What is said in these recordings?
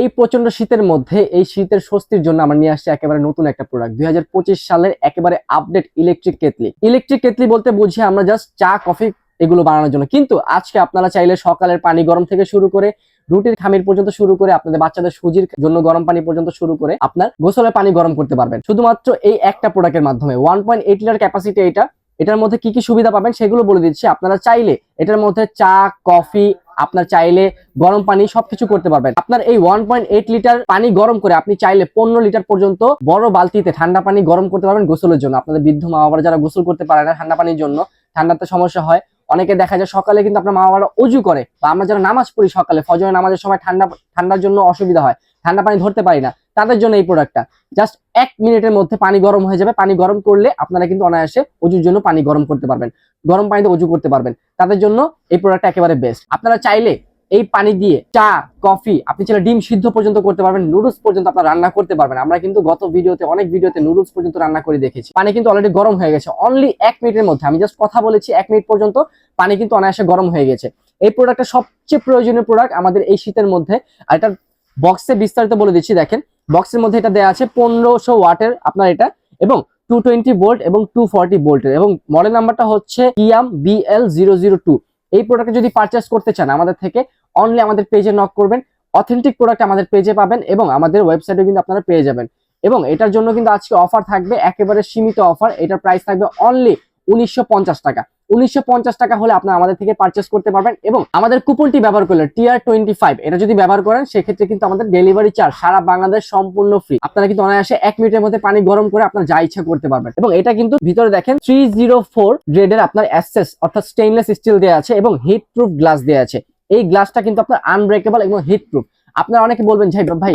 এই প্রচণ্ড শীতের মধ্যে, এই শীতের স্বস্তির জন্য আমরা নিয়ে আসছি একেবারে নতুন একটা প্রোডাক্ট দুই হাজার পঁচিশ সালের একেবারে আপডেট ইলেকট্রিক কেতলি ইলেকট্রিক কেতলি বলতে বুঝি আমরা জাস্ট চা কফি এগুলো বানানোর জন্য। কিন্তু আজকে আপনারা চাইলে সকালের পানি গরম থেকে শুরু করে, রুটির খামির পর্যন্ত শুরু করে, আপনাদের বাচ্চাদের সুজির জন্য গরম পানি পর্যন্ত শুরু করে, আপনার গোসলের পানি গরম করতে পারবেন। শুধুমাত্র এই একটা প্রোডাক্টের মাধ্যমে। One point eight litre capacity এটা। এটার মধ্যে কি কি সুবিধা পাবেন সেগুলো বলে দিচ্ছি। আপনারা চাইলে এটার মধ্যে চা কফি আপনার চাইলে গরম পানি সবকিছু করতে পারবেন। আপনার এই ওয়ান পয়েন্ট এইট লিটার পানি গরম করে আপনি চাইলে পনেরো লিটার পর্যন্ত বড় বালতিতে ঠান্ডা পানি গরম করতে পারবেন গোসলের জন্য। আপনাদের বৃদ্ধ মা বাবারা যারা গোসল করতে পারে না ঠান্ডা পানির জন্য ঠান্ডাতে সমস্যা হয়। অনেকে দেখা যায় সকালে কিন্তু আপনার মা বাবারা উজু করে বা আমরা যারা নামাজ পড়ি সকালে, ফজরের নামাজের সময় ঠান্ডা, ঠান্ডার জন্য অসুবিধা হয়। ঠান্ডা পানি ধরতে পারি না, তাদের জন্য এই প্রোডাক্টটা জাস্ট এক মিনিটের মধ্যে পানি গরম হয়ে যাবে। পানি গরম করলে আপনারা কিন্তু অনায়াসে অজুর জন্য পানি গরম করতে পারবেন। গরম পানিতে অজু করতে পারবেন। তাদের জন্য এই প্রোডাক্টটা একেবারে বেস্ট আপনারা চাইলে এই পানি দিয়ে চা, কফি, আপনি চাইলে ডিম সিদ্ধ পর্যন্ত করতে পারবেন, নুডলস পর্যন্ত আপনার রান্না করতে পারবেন। আমরা কিন্তু গত ভিডিওতে, অনেক ভিডিওতে নুডলস পর্যন্ত রান্না করে দেখেছি। পানি কিন্তু অলরেডি গরম হয়ে গেছে। অনলি এক মিনিটের মধ্যে। আমি জাস্ট কথা বলেছি, এক মিনিট পর্যন্ত পানি কিন্তু অনায়াসে গরম হয়ে গেছে। এই প্রোডাক্টটা সবচেয়ে প্রয়োজনীয় প্রোডাক্ট আমাদের এই শীতের মধ্যে। আর এটার বক্সে বিস্তারিত বলে দিচ্ছি, দেখেন। বক্সের মধ্যে এটা দেওয়া আছে পনেরোশো ওয়াটের আপনার এটা, এবং টু টোয়েন্টি ভোল্ট এবং টু ফর্টি ভোল্টের এবং মডেল নাম্বারটা হচ্ছে ইয়াম বিএল জিরো জিরো টু এই প্রোডাক্ট যদি পারচেস করতে চান আমাদের থেকে অনলি আমাদের পেজে নক করবেন অথেন্টিক প্রোডাক্ট আমাদের পেজে পাবেন, এবং আমাদের ওয়েবসাইটে কিন্তু আপনারা পেয়ে যাবেন। এবং এটার জন্য কিন্তু আজকে অফার থাকবে, একেবারে সীমিত অফার এটার প্রাইস থাকবে অনলি উনিশশো পঞ্চাশ টাকা। উনিশশো পঞ্চাশ টাকা হলে আপনারা আমাদের থেকে পারচেস করতে পারবেন এবং আমাদের কুপনটি ব্যবহার করলে টিআর টোয়েন্টি ফাইভ এটা যদি ব্যবহার করেন, সেক্ষেত্রে কিন্তু আমাদের ডেলিভারি চার্জ সারা বাংলাদেশ সম্পূর্ণ ফ্রি আপনারা কিন্তু অনায়াসে এক মিনিটের মধ্যে পানি গরম করে আপনার যা ইচ্ছা করতে পারবেন। এবং এটা কিন্তু ভিতরে দেখেন থ্রি জিরো ফোর গ্রেডের আপনার অ্যাসেস অর্থাৎ স্টেইনলেস স্টিল দেওয়া আছে এবং হিট প্রুফ গ্লাস দেওয়া আছে। এই গ্লাসটা কিন্তু আপনার আনব্রেকেবল এবং হিট প্রুফ আপনারা অনেকে বলবেন ভাই,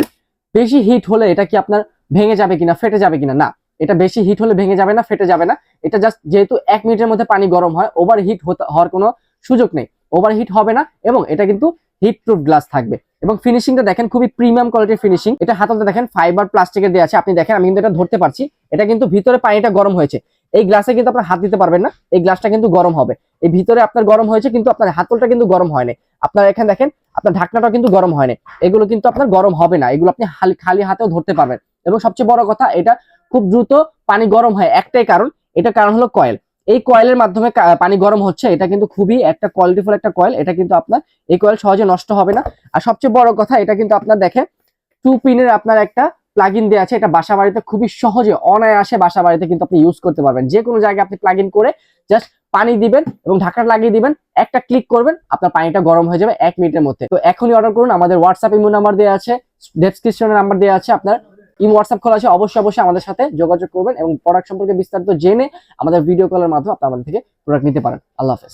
বেশি হিট হলে এটা কি আপনার ভেঙে যাবে কিনা, ফেটে যাবে কিনা? না। এটা বেশি হিট হলে ভেঙে যাবে না, ফেটে যাবে না। এটা জাস্ট যেহেতু এক মিনিটের মধ্যে পানি গরম হয় ওভার হিট হওয়ার কোনো সুযোগ নেই। ওভার হিট হবে না এবং এটা কিন্তু হিট প্রুফ গ্লাস থাকবে। এবং ফিনিশিংটা দেখেন খুবই প্রিমিয়াম কোয়ালিটির ফিনিশিং এটা হাতাতে দেখেন ফাইবার প্লাস্টিকের দেওয়া আছে, আপনি দেখেন, আমি কিন্তু এটা ধরতে পারছি। এটা কিন্তু ভিতরে পানিটা গরম হয়েছে। এই গ্লাসে কিন্তু আপনার হাত দিতে পারবেন না, এই গ্লাসটা কিন্তু গরম হবে। এই ভিতরে আপনার গরম হয়েছে, কিন্তু আপনার হাতলটা কিন্তু গরম হয়নি আপনার এখানে দেখেন, আপনার ঢাকনাটাও কিন্তু গরম হয়নি এগুলো কিন্তু আপনার গরম হবে না। এগুলো আপনি খালি হাতেও ধরতে পারবেন। এবং সবচেয়ে বড় কথা, এটা খুব দ্রুত পানি গরম হয়। একটাই কারণ, এটা কারণ হলো কয়েল। এই কয়েলের মাধ্যমে পানি গরম হচ্ছে, এটা কিন্তু খুবই একটা কোয়ালিটিফুল একটা কয়েল, এটা কিন্তু আপনার, এই কয়েল সহজে নষ্ট হবে না। আর সবচেয়ে বড় কথা, এটা কিন্তু আপনার দেখেন টু পিনের আপনার একটা প্লাগ ইন দেওয়া আছে, এটা বাসা বাড়িতে খুবই সহজে, অনায়াসে বাসা বাড়িতে কিন্তু আপনি ইউজ করতে পারবেন। যে কোনো জায়গায় আপনি প্লাগ ইন করে জাস্ট পানি দিবেন এবং ঢাকা লাগিয়ে দিবেন, একটা ক্লিক করবেন, আপনার পানিটা গরম হয়ে যাবে এক মিনিটের মধ্যে। তো এখনই অর্ডার করুন, আমাদের হোয়াটসঅ্যাপ ইমো নাম্বার দেওয়া আছে ডেসক্রিপশনের নাম্বার দেওয়া আছে, আপনার ইমো হোয়াটসঅ্যাপ খোলা আছে অবশ্যই অবশ্যই আমাদের সাথে যোগাযোগ করবেন এবং প্রোডাক্ট সম্পর্কে বিস্তারিত জেনে আমাদের ভিডিও কলের মাধ্যমে আপনি আমাদের থেকে প্রোডাক্ট নিতে পারেন। আল্লাহ হাফেজ।